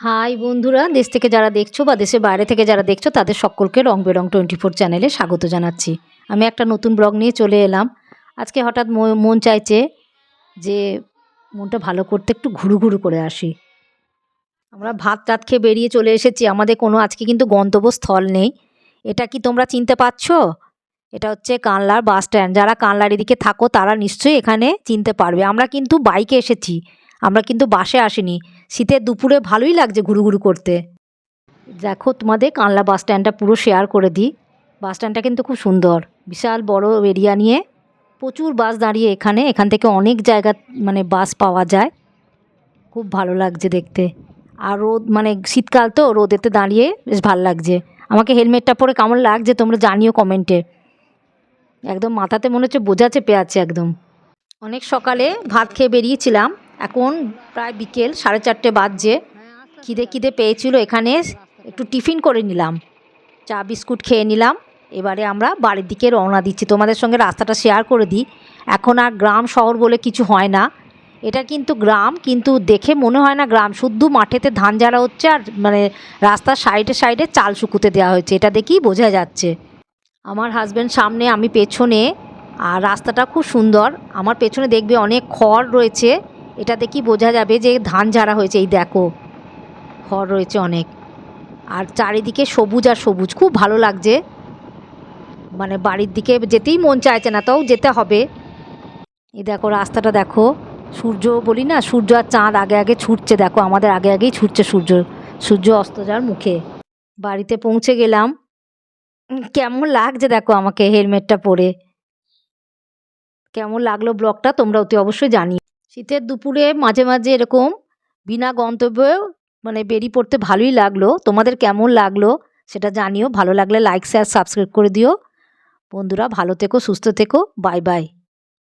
High বন্ধুরা, দেশ থেকে যারা দেখছ বা দেশের বাইরে থেকে যারা দেখছ, তাদের সকলকে রং বেরং টোয়েন্টি ফোর চ্যানেলে স্বাগত জানাচ্ছি। আমি একটা নতুন ব্লগ নিয়ে চলে এলাম। আজকে হঠাৎ মন চাইছে যে মনটা ভালো করতে একটু ঘুরু ঘুরু করে আসি। আমরা ভাত টাত খেয়ে বেরিয়ে চলে এসেছি। আমাদের কোনো আজকে কিন্তু গন্তব্যস্থল নেই। এটা কি তোমরা চিনতে পারছ? এটা হচ্ছে কানলার বাস স্ট্যান্ড। যারা কানলার এদিকে থাকো, তারা নিশ্চয়ই এখানে চিনতে পারবে। আমরা কিন্তু বাইকে এসেছি। আমরা কিন্তু বাসে আসিনি। শীতের দুপুরে ভালোই লাগছে ঘুরু ঘুরু করতে। দেখো তোমাদের কানলা বাস স্ট্যান্ডটা পুরো শেয়ার করে দিই। বাস স্ট্যান্ডটা কিন্তু খুব সুন্দর। বিশাল বড় এরিয়া নিয়ে প্রচুর বাস দাঁড়িয়ে এখানে। এখান থেকে অনেক জায়গা মানে বাস পাওয়া যায়। খুব ভালো লাগছে দেখতে। আর রোদ মানে শীতকাল তো রোদেতে দাঁড়িয়ে বেশ ভালো লাগছে। আমাকে হেলমেটটা পরে কেমন লাগছে তোমরা জানিও কমেন্টে। একদম মাথাতে মনে হচ্ছে বোঝা চেপে আছে একদম। অনেক সকালে ভাত খেয়ে বেরিয়েছিলাম। এখন প্রায় বিকেল, সাড়ে চারটে বাজছে। খিদে খিদে পেয়েছিল এখানে। একটু টিফিন করে নিলাম। চা, বিস্কুট খেয়ে নিলাম। এবারে আমরা বাড়ির দিকে রওনা দিচ্ছি। তোমাদের সঙ্গে রাস্তাটা শেয়ার করে দিই। এখন আর গ্রাম শহর বলে কিছু হয় না। এটা কিন্তু গ্রাম, কিন্তু দেখে মনে হয় না গ্রাম। শুদ্ধ মাঠেতে ধান ঝাড়া হচ্ছে আর মানে রাস্তার সাইডে সাইডে চাল শুকুতে দেওয়া হয়েছে। এটা দেখেই বোঝা যাচ্ছে। আমার হাজব্যান্ড সামনে, আমি পেছনে। আর রাস্তাটা খুব সুন্দর। আমার পেছনে দেখবে অনেক খড় রয়েছে। এটা দেখেই বোঝা যাবে যে ধান ঝাড়া হয়েছে? এই দেখো, খড় রয়েছে অনেক। আর চারিদিকে সবুজ আর সবুজ, খুব ভালো লাগছে। মানে বাড়ির দিকে যেতেই মন চাইছে না, তাও যেতে হবে। এই দেখো, রাস্তাটা দেখো, সূর্য বলি না, সূর্য আর চাঁদ আগে আগে ছুটছে, দেখো, আমাদের আগে আগেই ছুটছে সূর্য সূর্য অস্ত যাওয়ার মুখে। বাড়িতে পৌঁছে গেলাম। কেমন লাগছে দেখো আমাকে হেলমেটটা পরে। কেমন লাগল ব্লগটা তোমরা অতি অবশ্যই জানিও। শীতের দুপুরে মাঝে মাঝে এরকম বিনা গন্তব্যে মানে বেরিয়ে পড়তে ভালোই লাগল। তোমাদের কেমন লাগল সেটা জানিও। ভালো লাগলে লাইক শেয়ার সাবস্ক্রাইব করে দিও। বন্ধুরা ভালো থেকো, সুস্থ থেকো। Bye bye